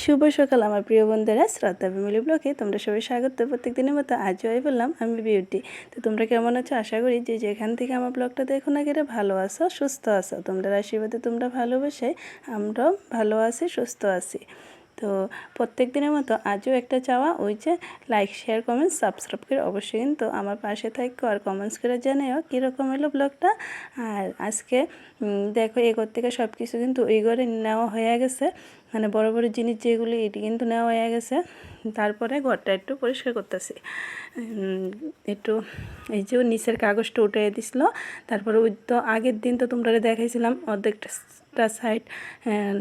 শুভ সকাল, আমার প্রিয় বন্ধুরা। শ্রদ্ধা ফ্যামিলি ব্লকে তোমরা সবাই স্বাগত। প্রত্যেক দিনের মতো আজও আই বললাম, আমি বিউটি। তো তোমরা কেমন আছো? আশা করি যে যেখান থেকে আমার ব্লগটা দেখো না কেটে ভালো আছো, সুস্থ আছো। তোমরা আশীর্বাদে তোমরা ভালোবাসে আমরাও ভালো আছি, সুস্থ আছি। তো প্রত্যেক দিনের মতো আজও একটা চাওয়া, ওই যে লাইক শেয়ার কমেন্ট সাবস্ক্রাইব করে অবশ্যই কিন্তু আমার পাশে থাকো আর কমেন্টস করে জানাও কীরকম হলো ব্লগটা আর আজকে দেখো এগোর থেকে সব কিছু কিন্তু ওই ঘরে নেওয়া হয়ে গেছে। মানে বড় বড় জিনিস যেগুলি এটি কিন্তু নেওয়া হয়ে গেছে। তারপরে ঘরটা একটু পরিষ্কার করতেছি। একটু এই যে নিচের কাগজটা উঠে দিছিল। তারপরে ওই তো আগের দিন তো তোমরা দেখাইছিলাম, অর্ধেকটা সাইড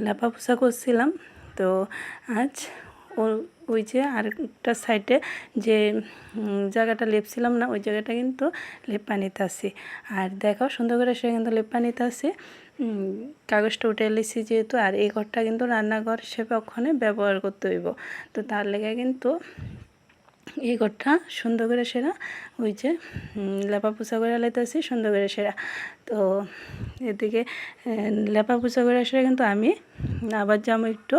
লেপা পোছা করছিলাম। তো আজ ও ওই যে আরেকটা সাইডে যে জায়গাটা লেপছিলাম না, ওই জায়গাটা কিন্তু লেপা নিতে আসি আর দেখো, সুন্দর করে সে কিন্তু লেপা নিতে আসি কাগজটা উঠে এলেছি যেহেতু, আর এই ঘরটা কিন্তু রান্নাঘর হিসেবে ওখানে ব্যবহার করতে হইব। তো তার লেগে কিন্তু এই ঘরটা সুন্দর করে সেরা। ওই যে লেপা পোছা করে লাইতেছি সুন্দর করে সেরা। তো এদিকে লেপা পোছা করে সেরা কিন্তু আমি আবার যাব একটু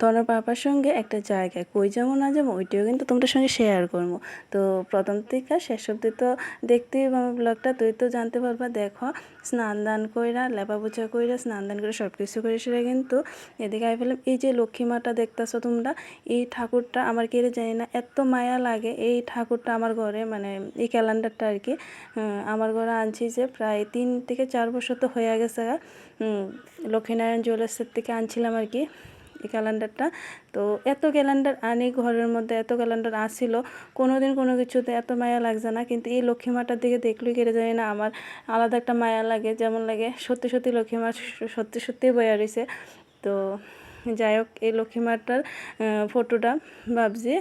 তনর পাপার সঙ্গে একটা জায়গায়, কই যাব না যাব, ওইটাও কিন্তু তোমাদের সঙ্গে শেয়ার করব। তো প্রথম থেকে শেষ অব্দি তো দেখতেই আমার ব্লগটা তুই তো জানতে পারবা, দেখো, স্নান দান কইরা লেপা পোছা কইরা, স্নান দান করে সব কিছু করে সেটা কিন্তু এদিকে আই ফেলাম এই যে লক্ষ্মী মাটা দেখতেছো তোমরা, এই ঠাকুরটা আমার কেড়ে জানি না, এত মায়া লাগে এই ঠাকুরটা আমার ঘরে মানে এই ক্যালেন্ডারটা আর কি আমার ঘরে আনছি যে প্রায় তিন থেকে চার বছর তো হয়ে গেছে লক্ষ্মীনারায়ণ জুয়েলার্সের থেকে আনছিলাম আর কি। এই ক্যালেন্ডারটা। তো এত ক্যালেন্ডার আনি ঘরের মধ্যে, এত ক্যালেন্ডার আসছিল কোনো দিন কোনো কিছুতে এত মায়া লাগছে না, কিন্তু এই লক্ষ্মী মাটার দিকে দেখলেই কেটে যায় না, আমার আলাদা একটা মায়া লাগে, যেমন লাগে সত্যি সত্যি লক্ষ্মী মা সত্যি সত্যি বয়া রয়েছে তো যাই হোক, এই লক্ষ্মী মাটার ফটোটা ভাবছি,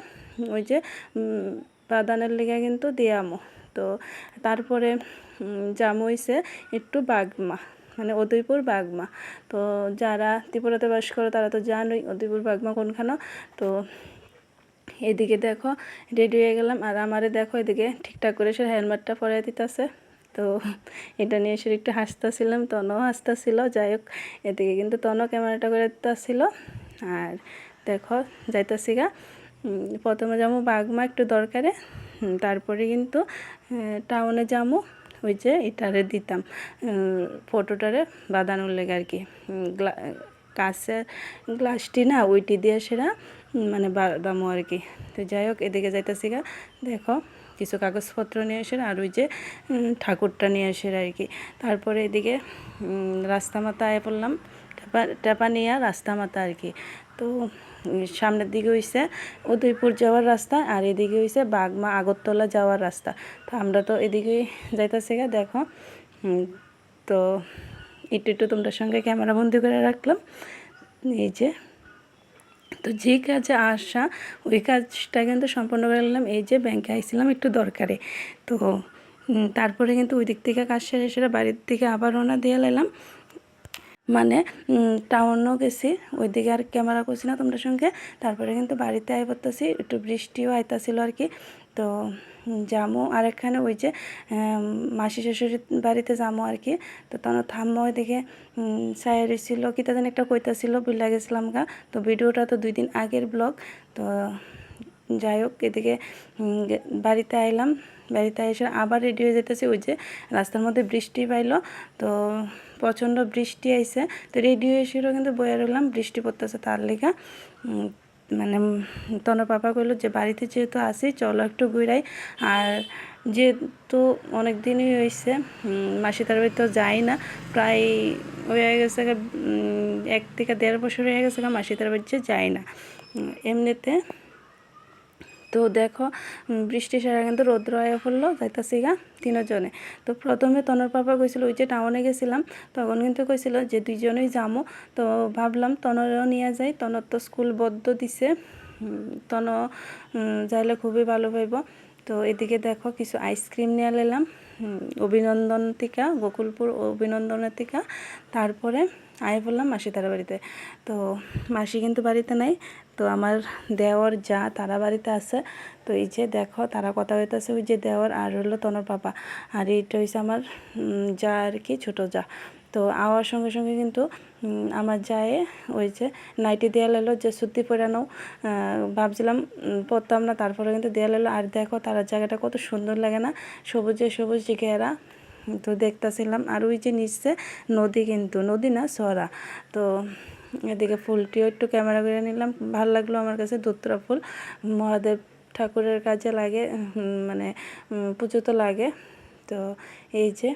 ওই যে বাদানের লেগে কিন্তু দিয়ামো তো তারপরে জামু হইছে একটু বাগমা। মানে উদয়পুর, বাগমা। তো যারা ত্রিপুরাতে বাস করো তারা তো জানোই উদয়পুর, বাগমা কোনখানো। তো এদিকে দেখো রেডি হয়ে গেলাম। আর আমারে দেখো এদিকে ঠিকঠাক করে সে হেলমেটটা পরাই দিতেছে। তো এটা নিয়ে সে একটু হাসতেছিলাম তনও হাসতেছিল। যাই হোক, এদিকে কিন্তু তনও ক্যামেরাটা করে দিতেছিল। আর দেখো, যাইতেছি গা। প্রথমে যাব বাগমা একটু দরকারে। তারপরে কিন্তু টাউনে যাব। ওই যে এটারে দিতাম। ফটোটারে বাঁধানোর লেগে আর কি। কাঁচের গ্লাসটি না, ওইটি দিয়ে সেরা মানে বাদামো আর কি। তো যাই হোক, এদিকে যাইতেছি গা। দেখো, কিছু কাগজপত্র নিয়ে এসে আর ওই যে ঠাকুরটা নিয়ে এসে আর কি। তারপরে এদিকে রাস্তা মাথায় পড়লাম। টেপা টেপা নিয়ে রাস্তা মাথা আর কি। তো সামনের দিকে হইছে উদয়পুর যাওয়ার রাস্তা আর এদিকে হইছে বাগমা আগরতলা যাওয়ার রাস্তা। তো আমরা তো এদিকেই যাইতেছি গা, দেখো। তো একটু একটু তোমাদের সঙ্গে ক্যামেরা বন্দি করে রাখলাম। এই যে, তো যে কাজে আসা, ওই কাজটা কিন্তু সম্পন্ন করে নিলাম। এই যে ব্যাংকে আইছিলাম একটু দরকারে। তো তারপরে কিন্তু ওই দিক থেকে কাজ সেরে সেরে বাড়ির দিকে আবার রওনা দিয়ে নিলাম মানে টাউনও গেছি, ওইদিকে আর ক্যামেরা করছি না তোমাদের সঙ্গে। তারপরে কিন্তু বাড়িতে আই পড়তেছি, একটু বৃষ্টিও আইতাছিল আর কি। তো যামো। আর এখানে ওই যে মাসি শ্বশুরের বাড়িতে যামো আর কি। তো তখন থাম্মো ওইদিকে সাইড ছিল কি যেন একটা কইতাছিল বুঝলা গেছিলাম গা। তো ভিডিওটা তো দুই দিন আগের ব্লগ। তো, যাই হোক, এদিকে বাড়িতে আইলাম। বাড়িতে এসে আবার রেডি হয়ে যেতেছি। ওই যে রাস্তার মধ্যে বৃষ্টি পাইলো, তো প্রচণ্ড বৃষ্টি আইছে। তো রেডি হয়ে এসেও কিন্তু বয়ে রইলাম, বৃষ্টি পড়তেছে তার লেগা। মানে তন পাপা কইলো যে, বাড়িতে যেহেতু আসি চলো একটু ঘুরাই। আর যেহেতু অনেক দিনই হয়েছে মাসি তার বাড়ি তো যাই না, প্রায় হয়ে গেছে এক থেকে দেড় বছর হয়ে গেছে মাসি তার বাড়িতে যাই না। এমনিতে তো দেখো বৃষ্টি সারা কিন্তু রৌদ্র হয়ে পড়ল, যাইতাছি গা তিনজনে। তো প্রথমে তনর পাপা কইছিল, ওই যে টাউনে গেছিলাম, তখন কিন্তু কইছিল যে দুইজনেই যামো। তো ভাবলাম তনরেও নিয়ে যাই, তনর তো স্কুল বদ্ধ দিছে। তন যাইলে খুবই ভালো পাইব তো এদিকে দেখো কিছু আইসক্রিম নিয়ে নিলাম অভিনন্দন টিকা গোকুলপুর অভিনন্দনের টিকা তারপরে আয় বললাম মাসি তারা বাড়িতে। তো মাসি কিন্তু বাড়িতে নাই তো আমার দেওয়ার যা তারা বাড়িতে আছে তো এই যে দেখো তারা কথা হইতেছে ওই যে দেওয়ার আর হলো তনর পাপা। আর এইটা হয়েছে আমার যা আর কি ছোটো যা। তো আওয়ার সঙ্গে সঙ্গে কিন্তু আমার যায় ওই যে নাইটি দেওয়া এলো যে সুতি পরানো ভাবছিলাম উম, পরতাম না তারপরে কিন্তু দেওয়া এলো। আর দেখো তার জায়গাটা কত সুন্দর লাগে না সবুজে সবুজ ঘেরা তো দেখতেছিলাম। আর ওই যে নিচে নদী কিন্তু নদী না সরা। তো এদিকে ফুলটিও একটু ক্যামেরা করে নিলাম। ভালো লাগল আমার কাছে দুত্রা ফুল। মহাদেব ঠাকুরের কাজে লাগে মানে পুজো তো লাগে। তো এই যে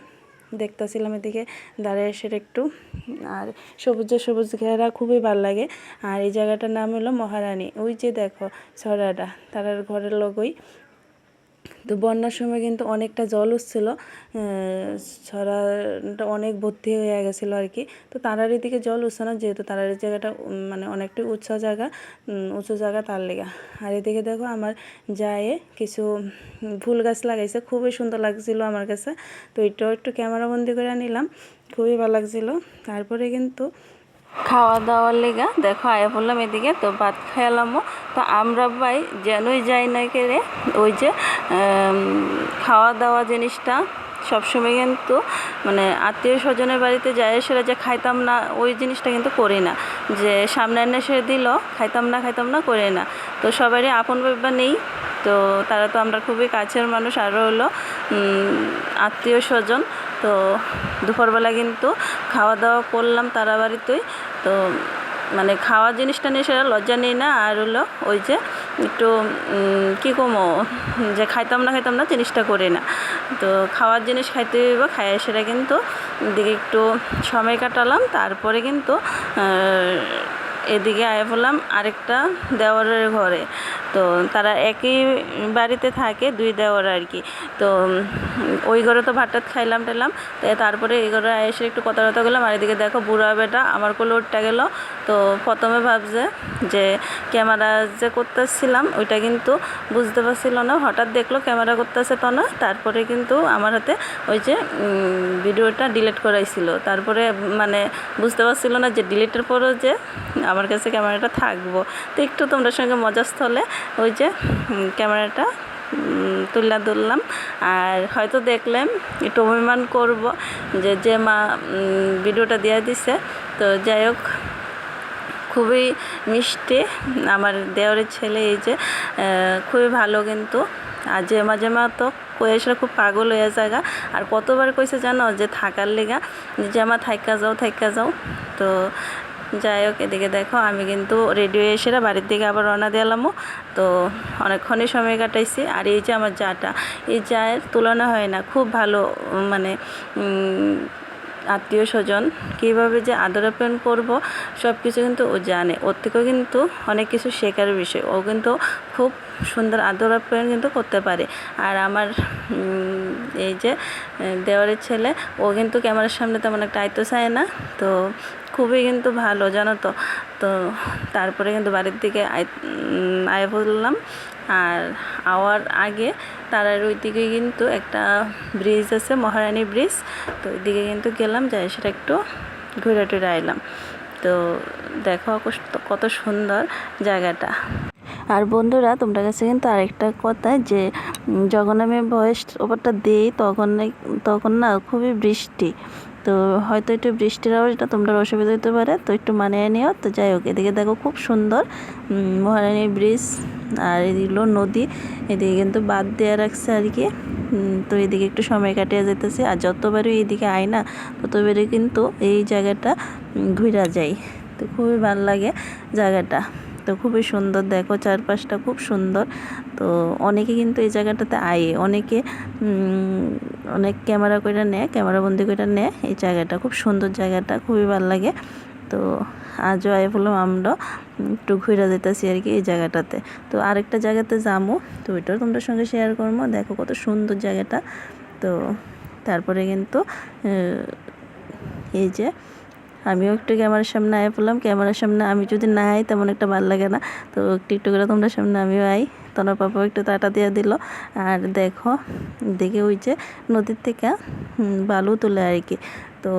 দেখতেছিলাম এদিকে দাঁড়িয়ে এসে একটু। আর সবুজে সবুজ ঘেরা খুবই ভালো লাগে। আর এই জায়গাটার নাম হলো মহারানী। ওই যে দেখো ছড়াটা তারার ঘরের লগই। তো বন্যার সময় কিন্তু অনেকটা জল উঠছিল ছড়াটা অনেক ভর্তি হয়ে গেছিল আর কি। তো তারার দিকে জল উঠছে না, যেহেতু তারার জায়গাটা মানে অনেকটাই উঁচা জায়গা উঁচু জায়গা তার লেগা। আর এদিকে দেখো আমার যায় কিছু ফুল গাছ লাগাইছে, খুবই সুন্দর লাগছিল আমার কাছে। তো এটাও একটু ক্যামেরাবন্দি করে নিলাম, খুবই ভালো লাগছিল। তারপরে কিন্তু খাওয়া দাওয়ার লেগা। দেখো, আয়া বললাম এদিকে, তো ভাত খেলামও তো আমরা ভাই যেনই যাই না কেড়ে ওই যে খাওয়া দাওয়া জিনিসটা সবসময় কিন্তু মানে আত্মীয় স্বজনের বাড়িতে যায় সেটা যে খাইতাম না, ওই জিনিসটা কিন্তু করি না। যে সামনে এনে সে দিল, খাইতাম না খাইতাম না, করি না। তো সবারই আপন ব্যাপার নেই। তো তারা তো আমরা খুবই কাছের মানুষ আরও হলো আত্মীয় স্বজন। তো দুপুরবেলা কিন্তু খাওয়া দাওয়া করলাম তারা বাড়িতেই তো মানে খাওয়া জিনিসটা নিয়ে সেটা লজ্জা নেই না? আর হলো ওই যে একটু কি কমো, যে খাইতাম না খাইতাম না জিনিসটা করি না। তো খাওয়ার জিনিস খাইতে বা খাইয়ে সেটা কিন্তু দিকে একটু সময় কাটালাম। তারপরে কিন্তু এদিকে আয় বললাম আরেকটা দেওয়ারের ঘরে। তো তারা একই বাড়িতে থাকে, দুই দেওয়ার আর কি। তো ওই ঘরে তো ভাতটা খাইলাম টাইলাম তারপরে এই ঘরে এসে একটু কথা কথা বললাম, আর এদিকে দেখো বুড়া বেটা, আমার কোলে উঠটা গেল। তো প্রথমে ভাবছে যে ক্যামেরা যে করতেছিলাম, ওইটা কিন্তু বুঝতে পারছিল না। হঠাৎ দেখল ক্যামেরা করতেছে তো না। তারপরে কিন্তু আমার হাতে ওই যে ভিডিওটা ডিলিট করাইছিল। তারপরে মানে বুঝতে পারছিল না যে ডিলিটের পরও যে আমার কাছে ক্যামেরাটা থাকব। তো একটু তোমরা সঙ্গে মজার স্থলে ওই যে ক্যামেরাটা তুলে ধরলাম। আর হয়তো দেখলাম, একটু অভিমান করব যে যে মা ভিডিওটা দিয়ে দিছে। তো যাই হোক খুবই মিষ্টি। আমার দেওরের ছেলে এই যে খুবই ভালো কিন্তু। আর যে মাঝে মা তো কয়ে সেটা খুব পাগল হয়ে জায়গা আর কতবার কইছে জানো যে থাকার লেগা? যে আমার থাইকা যাও থাইকা যাও। তো যাই হোক, এদিকে দেখো, আমি কিন্তু রেডি হয়ে এসে বাড়ির দিকে আবার রওনা দিলামও তো অনেকক্ষণই সময় কাটাইছি। আর এই যে আমার জাটা, এই জায়ের তুলনা হয় না। খুব ভালো মানে আত্মীয় স্বজন, কীভাবে যে আদর আপ্যায়ন করব সব কিছু কিন্তু ও জানে। ওর থেকেও কিন্তু অনেক কিছু শেখার বিষয়। ও কিন্তু খুব সুন্দর আদর আপ্যায়ন কিন্তু করতে পারে। আর আমার এই যে দেওয়ারের ছেলে, ও কিন্তু ক্যামেরার সামনে তেমন একটা আয়তো চায় না। তো খুবই কিন্তু ভালো, জানো তো? তো তারপরে কিন্তু বাড়ির দিকে আয় বললাম আর আওয়ার আগে তারার ওই দিকে কিন্তু একটা ব্রিজ আছে, মহারানী ব্রিজ তো ওইদিকে কিন্তু গেলাম, যাই সেটা একটু ঘুরে টুরে আইলাম। তো দেখো কত সুন্দর জায়গাটা। আর বন্ধুরা তোমরা কাছে কিন্তু আরেকটা কথা যে যখন আমি ভয়েস ওপরটা দিই, তখন তখন না খুবই বৃষ্টি। তো হয়তো একটু বৃষ্টির আওয়াজটা তোমরা অসুবিধা হতে পারে, তো একটু মানিয়ে নিও। তো যাই হোক, এদিকে দেখো খুব সুন্দর মহারানী ব্রিজ আর এদিকে নদী, এদিকে কিন্তু বাদ দেওয়া রাখছে আর কি। তো এদিকে একটু সময় কাটিয়ে যেতেছে। আর যতবারই এইদিকে আয় না, ততবারই কিন্তু এই জায়গাটা ঘুরা যায় তো খুবই ভালো লাগে জায়গাটা। তো খুবই সুন্দর, দেখো চারপাশটা খুব সুন্দর। তো অনেকে কিন্তু এই জায়গাটাতে আয়ে। অনেকে অনেক ক্যামেরা করে নেয় ক্যামেরাবন্দি করে নেয়। এই জায়গাটা, খুব সুন্দর জায়গাটা, খুবই ভালো লাগে। তো আজও আয় বললাম, আমরা একটু ঘুরে যেতেছি আর কি এই জায়গাটাতে। তো আরেকটা জায়গাতে যাব তো ওইটাও তোমাদের সঙ্গে শেয়ার করব দেখো কত সুন্দর জায়গাটা। তো তারপরে কিন্তু এই যে, আমিও একটু ক্যামেরার সামনে আয় পড়লাম ক্যামেরার সামনে আমি যদি না আই, তেমন একটা ভালো লাগে না। তো একটু একটু করে তোমরা সামনে আমিও আই। তোমার পাপাও একটু টাটা দিয়ে দিল। আর দেখো, দেখে ওই যে নদীর থেকে বালু তোলে আর কি। তো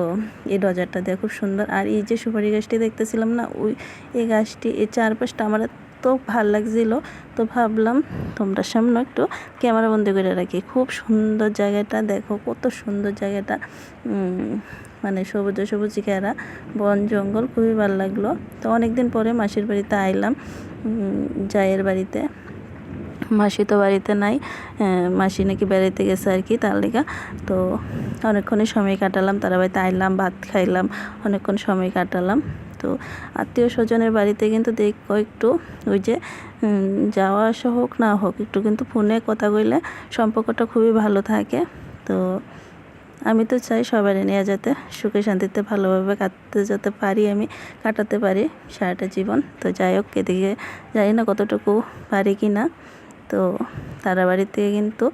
এই ডজারটা দেখো খুব সুন্দর। আর এই যে সুপারি গাছটি দেখতেছিলাম না, ওই, এই গাছটি, এই চারপাশটা আমার তো ভালো লাগছিল। তো ভাবলাম তোমরা সামনে একটু ক্যামেরা বন্দি করে রাখি। খুব সুন্দর জায়গাটা, দেখো কত সুন্দর জায়গাটা। মানে সবুজ সবুজ ঘেরা, বন, জঙ্গল, খুবই ভালো লাগল। তো অনেক দিন পরে মাসির বাড়িতে আইলাম জায়ের বাড়িতে। মাসি তো বাড়িতে নাই মাসি নাকি বেড়াইতে গেছে আর কি তার লেগা। তো অনেকক্ষণই সময় কাটালাম তারা বাড়িতে আইলাম, ভাত খাইলাম, অনেকক্ষণ সময় কাটালাম। তো আত্মীয় স্বজনের বাড়িতে কিন্তু দেখো একটু ওই যে যাওয়া আসা হোক না হোক, একটু কিন্তু ফোনে কথা কইলে সম্পর্কটা খুবই ভালো থাকে। তো আমি তো চাই সবারই নিয়ে যাতে সুখে শান্তিতে ভালোভাবে কাটতে যেতে পারি, আমি কাটাতে পারি সারাটা জীবন। তো যাই হোক, এদিকে জানি না কতটুকু পারি কি না তো তারা বাড়িতে কিন্তু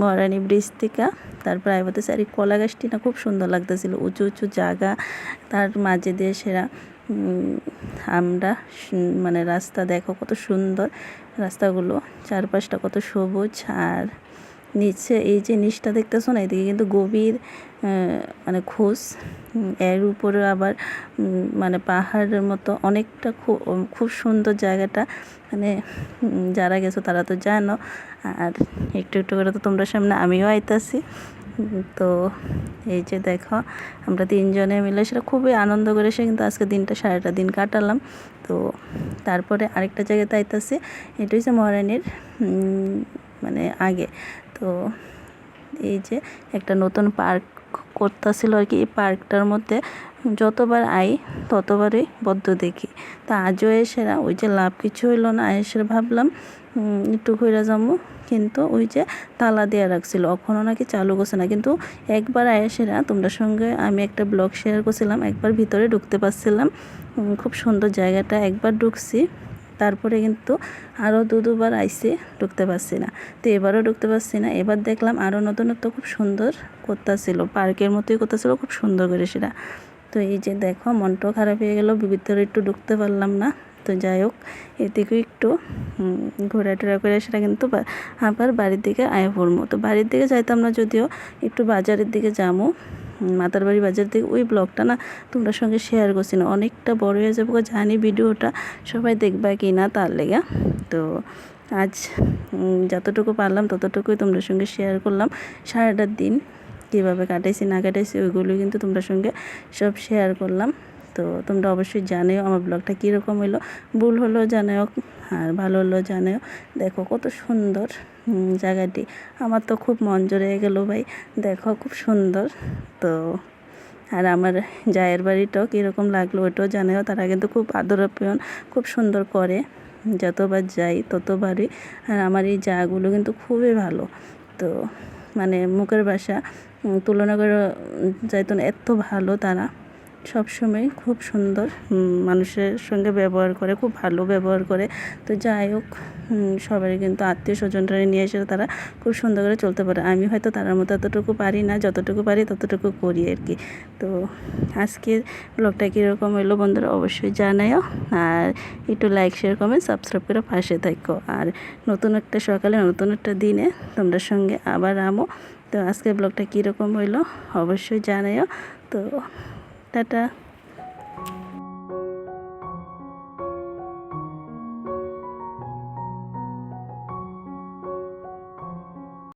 মহারানী ব্রিজ থেকে তারপর স্যার এই কলা গাছটি না খুব সুন্দর লাগতেছিল। উঁচু উঁচু জায়গা, তার মাঝে দিয়ে সেরা আমরা মানে রাস্তা দেখো কত সুন্দর। রাস্তাগুলো চারপাশটা কত সবুজ আর নিচে এই যে নিচটা দেখতেছো না? এদিকে কিন্তু গভীর মানে খোঁজ। এর উপরে আবার মানে পাহাড়ের মতো অনেকটা খুব খুব সুন্দর জায়গাটা। মানে যারা গেছো তারা তো জানো। আর একটু একটু করে তো তোমরা সামনে আমিও আইতাছি। তো এই যে দেখো, আমরা তিনজনে মিলে সেটা খুবই আনন্দ করে সে কিন্তু আজকে দিনটা, সারাটা দিন কাটালাম। তো তারপরে আরেকটা জায়গাতে আইতাছি, এটা হচ্ছে মহারানীর মানে আগে। তো এই যে একটা নতুন পার্ক করতেছিল আর কি। এই পার্কটার মধ্যে যতবার আই, ততবারই বদ্ধ দেখি। তা আজও এসে না, ওই যে লাভ কিছু হইল না, এসে ভাবলাম একটু ঘুরে যাব। কিন্তু ওই যে তালা দেওয়া রাখছিল এখনও নাকি চালু করছে না। কিন্তু একবার না, তোমরা সঙ্গে আমি একটা ব্লগ শেয়ার করছিলাম, একবার ভিতরে ঢুকতে পারছিলাম। খুব সুন্দর জায়গাটা, একবার ঢুকছি। তারপরে কিন্তু আরও দু দুবার আইসে ঢুকতে পারছি না। তো এবারও ঢুকতে পারছি না। এবার দেখলাম আরও নতুনত্ব খুব সুন্দর করতেছিল। পার্কের মতোই করতেছিল, খুব সুন্দর করে সেটা। তো এই যে দেখো, মনটাও খারাপ হয়ে গেল ভিতরে একটু ঢুকতে পারলাম না। তো যাই হোক, এদিকেও একটু ঘোরাটোরা করে সেটা কিন্তু আবার বাড়ির দিকে আয়া পড়ব। তো বাড়ির দিকে যাইতাম না যদিও, একটু বাজারের দিকে যাব। মাতার বাড়ি বাজার থেকে ওই ব্লগটা না তোমরা সঙ্গে শেয়ার করছি না। অনেকটা বড় হয়ে যাব জানি ভিডিওটা সবাই দেখবা কি না তার লেগে। তো আজ যতটুকু পারলাম ততটুকুই তোমরা সঙ্গে শেয়ার করলাম। সারাটার দিন কীভাবে কাটাইছি না কাটাইছি ওইগুলো কিন্তু তোমরা সঙ্গে সব শেয়ার করলাম। তো তোমরা অবশ্যই জানিও আমার ব্লগটা কীরকম হলো ভুল হলো জানাও আর ভালো হলো জানাও। দেখো কত সুন্দর। জায়গাটি। আমার তো খুব মন জড়ে গেল ভাই। দেখো, খুব সুন্দর। তো, আর আমার জায়ের বাড়িটাও কীরকম লাগল ওটাও জানাও। তারা কিন্তু খুব আদর আপ্যায়ন খুব সুন্দর করে। যতবার যাই, ততবারই। আর আমার এই জাগুলো কিন্তু খুবই ভালো। তো মানে মুখের বাসা তুলনা করে যাইতো না, এত ভালো তারা। সবসময় খুব সুন্দর মানুষের সঙ্গে ব্যবহার করে, খুব ভালো ব্যবহার করে। তো যাই হোক সবাই কিন্তু আত্মীয় স্বজনরা নিয়ে এসে তারা খুব সুন্দর করে চলতে পারে। আমি হয়তো তার মতো এতটুকু পারি না, যতটুকু পারি ততটুকু করি আর কি। তো আজকের ব্লগটা কীরকম হলো বন্ধুরা অবশ্যই জানাও আর একটু লাইক শেয়ার কমেন্ট সাবস্ক্রাইব করে পাশে থাকো। আর নতুন একটা সকালে, নতুন একটা দিনে তোমরা সঙ্গে আবার আমো। তো আজকের ব্লগটা কীরকম হইল অবশ্যই জানাও তো টাটা।